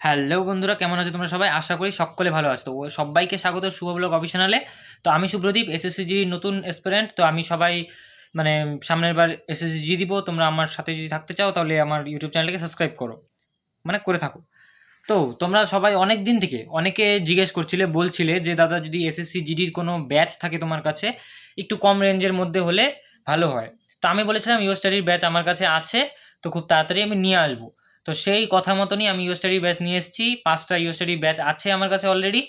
Hello বন্ধুরা, কেমন আছো তোমরা সবাই? আশা করি সকলে ভালো আছো। তো সবাইকে স্বাগত শুভ ব্লগ অফিসিয়ালে তো আমি সুপ্রদীপ এসএসসিজি নতুন এসপিরেন্ট তো আমি সবাই মানে সামনের বার এসএসসিজি দিব। তোমরা আমার সাথে যদি থাকতে চাও, তাহলে আমার ইউটিউব চ্যানেলকে সাবস্ক্রাইব করো। মানে করে থাকো। তো তোমরা সবাই অনেক দিন থেকে অনেকে জিজ্ঞেস করছিলে, বলছিলে যে, দাদা, যদি এসএসসি জিডির কোনো ব্যাচ থাকে তোমার কাছে, একটু কম রেঞ্জের মধ্যে হলে ভালো হয়। তো আমি বলেছিলাম ইউ স্টাডির ব্যাচ আমার কাছে আছে। তো খুব তাড়াতাড়ি আমি নিয়ে আসব। তো সেই কথা মতনই আমি ইউ স্টাডি ব্যাচ নিয়ে এসেছি। পাঁচটা ইউ স্টাডি ব্যাচ আছে আমার কাছে অলরেডি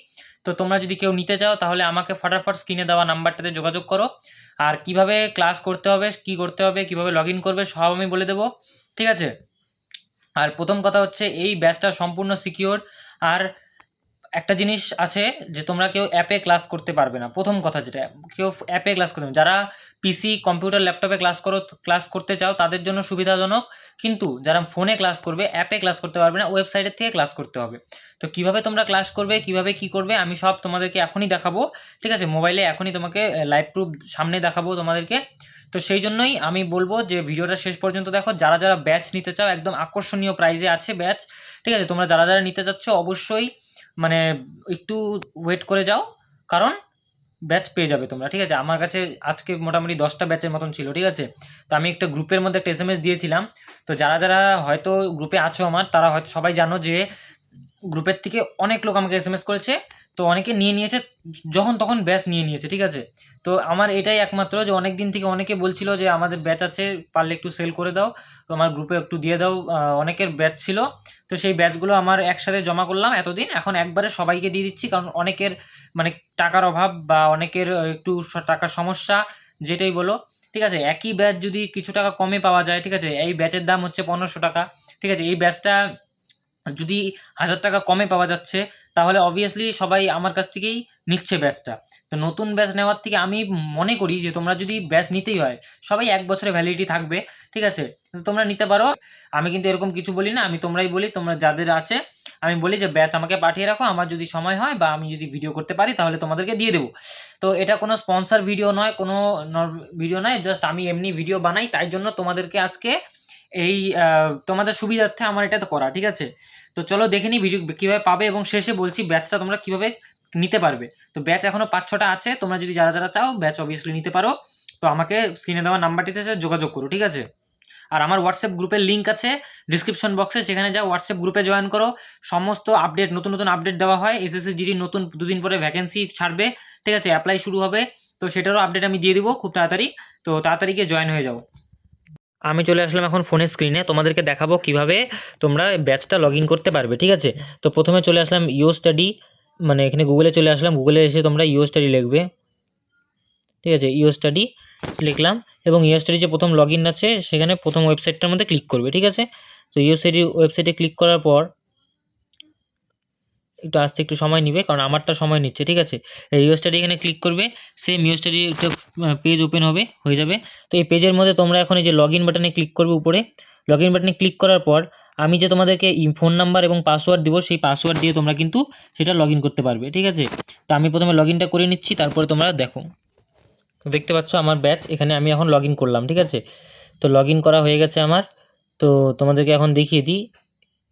তো তোমরা যদি কেউ নিতে চাও, তাহলে আমাকে ফটাফট স্ক্রিনে দেওয়া নাম্বারটাতে যোগাযোগ করো। আর কীভাবে ক্লাস করতে হবে, কি করতে হবে, কীভাবে লগ করবে, সব আমি বলে দেবো। ঠিক আছে? আর প্রথম কথা হচ্ছে, এই ব্যাচটা সম্পূর্ণ সিকিওর আর একটা জিনিস আছে যে তোমরা কেউ অ্যাপে ক্লাস করতে পারবে না। প্রথম কথা যেটা, কেউ অ্যাপে ক্লাস করতে যারা পিসি কম্পিউটার ল্যাপটপে ক্লাস করো ক্লাস করতে চাও, তাদের জন্য সুবিধাজনক। কিন্তু যারা ফোনে ক্লাস করবে অ্যাপে ক্লাস করতে পারবে না ওয়েবসাইটের থেকে ক্লাস করতে হবে। তো কীভাবে তোমরা ক্লাস করবে, কীভাবে কি করবে, আমি সব তোমাদেরকে এখনই দেখাবো। ঠিক আছে? মোবাইলে এখনই তোমাকে লাইভ প্রুফ সামনে দেখাবো তোমাদেরকে। তো সেই জন্যই আমি বলব যে ভিডিওটা শেষ পর্যন্ত দেখো। যারা যারা ব্যাচ নিতে চাও, একদম আকর্ষণীয় প্রাইজে আছে ব্যাচ ঠিক আছে? তোমরা যারা যারা নিতে চাচ্ছ, অবশ্যই মানে একটু ওয়েট করে যাও। কারণ ব্যাচ পেয়ে যাবে তোমরা, ঠিক আছে? আমার কাছে আজকে মোটামুটি দশটা ব্যাচের মতন ছিল, ঠিক আছে? তো আমি একটা গ্রুপের মধ্যে একটা এস দিয়েছিলাম। তো যারা যারা হয়তো গ্রুপে আছো আমার, তারা হয়তো সবাই জানো যে গ্রুপের থেকে অনেক লোক আমাকে এস করেছে। তো অনেকে নিয়ে নিয়েছে, যখন তখন ব্যাচ নিয়ে নিয়েছে, ঠিক আছে? তো আমার এটাই একমাত্র যে অনেক দিন থেকে অনেকে বলছিল যে আমাদের ব্যাচ আছে, পারলে একটু সেল করে দাও। তো আমার গ্রুপে একটু দিয়ে দাও অনেকের ব্যাচ ছিল। তো সেই ব্যাচগুলো আমার একসাথে জমা করলাম এতদিন। এখন একবারে সবাইকে দিয়ে দিচ্ছি, কারণ অনেকের মানে টাকার অভাব বা অনেকের একটু টাকার সমস্যা, যেটাই বলো, ঠিক আছে? একই ব্যাচ যদি কিছু টাকা কমে পাওয়া যায়, ঠিক আছে? এই ব্যাচের দাম হচ্ছে পনেরোশো টাকা, ঠিক আছে? এই ব্যাচটা যদি হাজার টাকা কমে পাওয়া যাচ্ছে, তাহলে অবভিয়াসলি সবাই আমার কাছ থেকেই নিচ্ছে ব্যাচটা। তো নতুন ব্যাচ নেওয়ার থেকে আমি মনে করি যে তোমরা যদি ব্যাচ নিতেই হয়, সবাই এক বছরে ভ্যালিডিটি থাকবে। ঠিক আছে? তোমরা নিতে পারো। আমি কিন্তু এরকম কিছু বলি না, আমি তোমরাই বলি, তোমরা যাদের আছে, আমি বলি যে, ব্যাচ আমাকে পাঠিয়ে রাখো, আমার যদি সময় হয় বা আমি যদি ভিডিও করতে পারি, তাহলে তোমাদেরকে দিয়ে দেবো। তো এটা কোনো স্পন্সর ভিডিও নয়, কোনো ভিডিও নয় জাস্ট আমি এমনি ভিডিও বানাই, তাই জন্য তোমাদেরকে আজকে এই তোমাদের সুবিধার্থে আমার এটা তো করা, ঠিক আছে? তো চলো দেখে নিই ভিডিও কীভাবে পাবে এবং শেষে বলছি ব্যাচটা তোমরা কীভাবে নিতে পারবে। তো ব্যাচ এখনও পাঁচ ছটা আছে, তোমরা যদি যারা যারা চাও, ব্যাচ অবভিয়াসলি নিতে পারো। তো আমাকে স্ক্রিনে দেওয়া নাম্বারটিতে যোগাযোগ করো, ঠিক আছে? আর আমার হোয়াটসঅ্যাপ গ্রুপের লিঙ্ক আছে ডিসক্রিপশন বক্সে সেখানে যাও হোয়াটসঅ্যাপ গ্রুপে জয়েন করো। সমস্ত আপডেট নতুন নতুন আপডেট দেওয়া হয়। এসএসসি জিডি নতুন দুদিন পরে ভ্যাকেন্সি ছাড়বে। ঠিক আছে অ্যাপ্লাই শুরু হবে। তো সেটারও আপডেট আমি দিয়ে দিব খুব তাড়াতাড়ি। তো তাড়াতাড়ি গিয়ে জয়েন হয়ে যাও। আমি চলে আসলাম এখন ফোনের স্ক্রিনে তোমাদেরকে দেখাবো কীভাবে তোমরা ব্যাচটা লগ করতে পারবে, ঠিক আছে? তো প্রথমে চলে আসলাম ইও স্টাডি মানে এখানে গুগলে চলে আসলাম। গুগলে এসে তোমরা ইও স্টাডি লিখবে। ঠিক আছে ইও স্টাডি লিখলাম। এবং ইও স্টাডি যে প্রথম লগ ইন আছে, সেখানে প্রথম ওয়েবসাইটটার মধ্যে ক্লিক করবে, ঠিক আছে? তো ইও স্টাডি ওয়েবসাইটে ক্লিক করার পর একটু আসতে একটু সময় নিবে, কারণ আমারটা সময় নিচ্ছে, ঠিক আছে? ইও স্টাডি এখানে ক্লিক করবে সেম ইও স্টাডি একটা পেজ ওপেন হবে, হয়ে যাবে। তো এই পেজের মধ্যে তোমরা এখন এই যে লগ ইন বাটনে ক্লিক করবে উপরে লগ ইন বাটনে ক্লিক করার পর আমি যে তোমাদেরকে ফোন নাম্বার এবং পাসওয়ার্ড দিব, সেই পাসওয়ার্ড দিয়ে তোমরা কিন্তু সেটা লগ করতে পারবে, ঠিক আছে? তো আমি প্রথমে লগ করে নিচ্ছি, তারপরে তোমরা দেখো। দেখতে পাচ্ছ আমার ব্যাচ এখানে আমি এখন লগ করলাম, ঠিক আছে? তো লগ করা হয়ে গেছে আমার। তো তোমাদেরকে এখন দেখিয়ে দিই।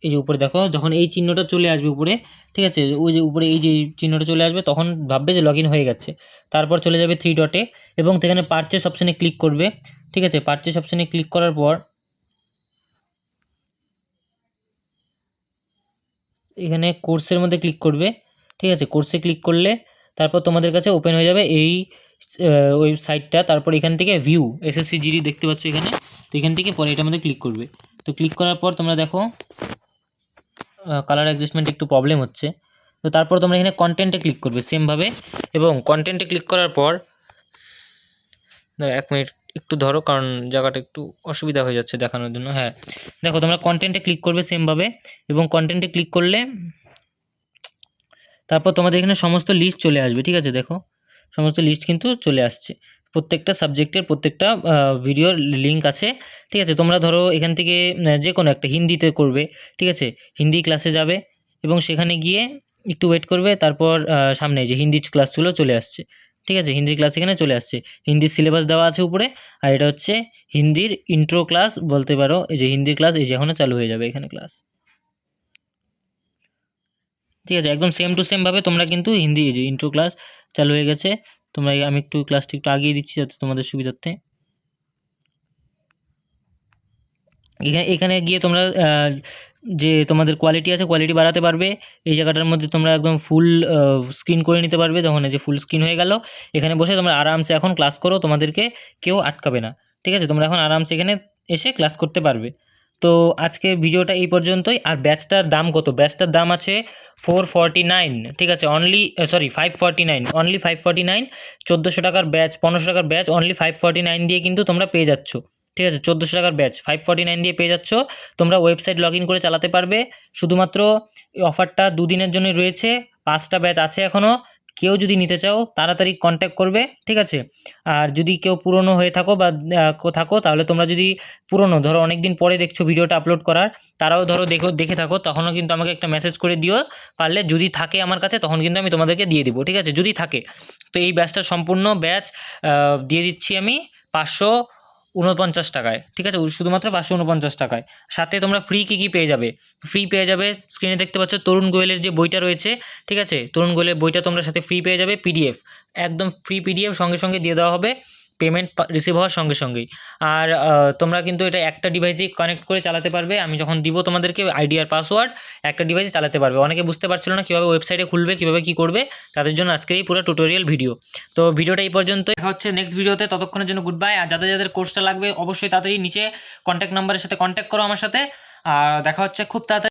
এই যে উপরে দেখো, যখন এই চিহ্নটা চলে আসবে উপরে, ঠিক আছে? ওই যে উপরে এই যে চিহ্নটা চলে আসবে, তখন ভাববে যে লগ হয়ে গেছে। তারপর চলে যাবে থ্রি ডটে এবং সেখানে পারচেস অপশানে ক্লিক করবে, ঠিক আছে? পারচেস অপশানে ক্লিক করার পর এখানে কোর্সের মধ্যে ক্লিক করবে, ঠিক আছে? কোর্সে ক্লিক করলে তারপর তোমাদের কাছে ওপেন হয়ে যাবে এই ওয়েবসাইটটা তারপর এখান থেকে ভিউ এসএসসি জিডি দেখতে পাচ্ছ এখানে, তো এখান থেকে পরে এটার মধ্যে ক্লিক করবে। তো ক্লিক করার পর তোমরা দেখো কালার অ্যাডজাস্টমেন্ট একটু প্রবলেম হচ্ছে। তো তারপর তোমরা এখানে কন্টেন্টে ক্লিক করবে সেমভাবে এবং কন্টেন্টে ক্লিক করার পর এক মিনিট একটু ধরো, কারণ জায়গাটা একটু অসুবিধা হয়ে যাচ্ছে দেখানোর জন্য হ্যাঁ। দেখো তোমরা কন্টেন্টে ক্লিক করবে সেমভাবে এবং কন্টেন্টে ক্লিক করলে তারপর তোমাদের এখানে সমস্ত লিস্ট চলে আসবে, ঠিক আছে? দেখো, সমস্ত লিস্ট কিন্তু চলে আসছে। প্রত্যেকটা সাবজেক্টের প্রত্যেকটা ভিডিওর লিঙ্ক আছে, ঠিক আছে? তোমরা ধরো এখান থেকে যে কোনো একটা, হিন্দিতে করবে, ঠিক আছে? হিন্দি ক্লাসে যাবে এবং সেখানে গিয়ে একটু ওয়েট করবে, তারপর সামনে যে হিন্দি ক্লাসগুলো চলে আসছে, ঠিক আছে? হিন্দির ক্লাস এখানে চলে আসছে। হিন্দির সিলেবাস দেওয়া আছে উপরে, আর এটা হচ্ছে হিন্দির ইন্ট্রো ক্লাস বলতে পারো, এই যে হিন্দির ক্লাস এই যে এখনও চালু হয়ে যাবে এখানে ক্লাস ঠিক আছে, একদম সেম টু সেমভাবে তোমরা কিন্তু হিন্দি যে ইন্ট্রো ক্লাস চালু হয়ে গেছে। তোমরা আমি একটু ক্লাসটি একটু আগিয়ে দিচ্ছি যাতে তোমাদের সুবিধার্থে। এখানে এখানে গিয়ে তোমরা যে তোমাদের কোয়ালিটি আছে কোয়ালিটি বাড়াতে পারবে। এই জায়গাটার মধ্যে তোমরা একদম ফুল স্ক্রিন করে নিতে পারবে। তখন যে ফুল স্ক্রিন হয়ে গেল। এখানে বসে তোমরা আরামসে এখন ক্লাস করো, তোমাদেরকে কেউ আটকাবে না। ঠিক আছে, তোমরা এখন আরামসে এখানে এসে ক্লাস করতে পারবে। তো আজকে ভিডিওটা এই পর্যন্তই। আর ব্যাচটার দাম কত? ব্যাচটার দাম আছে ফোর নাইন ঠিক আছে? Only sorry five forty nine only five forty nine চোদ্দোশো টাকার ব্যাচ, পনেরোশো টাকার batch only five forty nine দিয়ে কিন্তু তোমরা পেয়ে যাচ্ছ। ঠিক আছে? চোদ্দোশো টাকার ব্যাচ ফাইভ ফর্টি নাইন দিয়ে পেয়ে যাচ্ছ। তোমরা ওয়েবসাইট লগ করে চালাতে পারবে। শুধুমাত্র অফারটা দুদিনের জন্য রয়েছে। পাঁচটা ব্যাচ আছে এখনও কেউ যদি নিতে চাও, তাড়াতাড়ি কন্ট্যাক্ট করবে, ঠিক আছে? আর যদি কেউ পুরনো হয়ে থাকো বা থাকো, তাহলে তোমরা যদি পুরনো, ধরো অনেক দিন পরে দেখছ ভিডিওটা আপলোড করার, তারাও ধরো দেখো, দেখে থাকো, তখনও কিন্তু আমাকে একটা মেসেজ করে দিও, পারলে যদি থাকে আমার কাছে, তখন কিন্তু আমি তোমাদেরকে দিয়ে দিব, ঠিক আছে? যদি থাকে, তো এই ব্যাচটা সম্পূর্ণ ব্যাচ দিয়ে দিচ্ছি আমি পাঁচশো উনপঞ্চাশ টাকায়, ঠিক আছে? শুধুমাত্র পাঁচশো উনপঞ্চাশ টাকায়। সাথে তোমরা ফ্রি কী কী পেয়ে যাবে? ফ্রি পেয়ে যাবে স্ক্রিনে দেখতে পাচ্ছ তরুণ গোয়েলের যে বইটা রয়েছে, ঠিক আছে? তরুণ গোয়েলের বইটা তোমরা সাথে ফ্রি পেয়ে যাবে পিডিএফ একদম ফ্রি পিডিএফ সঙ্গে সঙ্গে দিয়ে দেওয়া হবে। পেমেন্ট রিসিভ হওয়ার সঙ্গে সঙ্গেই। আর তোমরা কিন্তু এটা একটা ডিভাইসেই কানেক্ট করে চালাতে পারবে। আমি যখন দিব তোমাদেরকে আইডি আর পাসওয়ার্ড একটা ডিভাইসে চালাতে পারবে। অনেকে বুঝতে পারছিল না কীভাবে ওয়েবসাইটে খুলবে, কীভাবে কী করবে। তাদের জন্য আজকের এই পুরো টিউটোরিয়াল ভিডিও তো ভিডিওটা এই পর্যন্ত দেখা হচ্ছে নেক্সট ভিডিওতে ততক্ষণের জন্য গুড বাই আর যাদের যাদের কোর্সটা লাগবে, অবশ্যই তাড়াতাড়ি নিচে কন্ট্যাক্ট নাম্বারের সাথে কন্ট্যাক্ট করো আমার সাথে। আর দেখা হচ্ছে খুব তাড়াতাড়ি।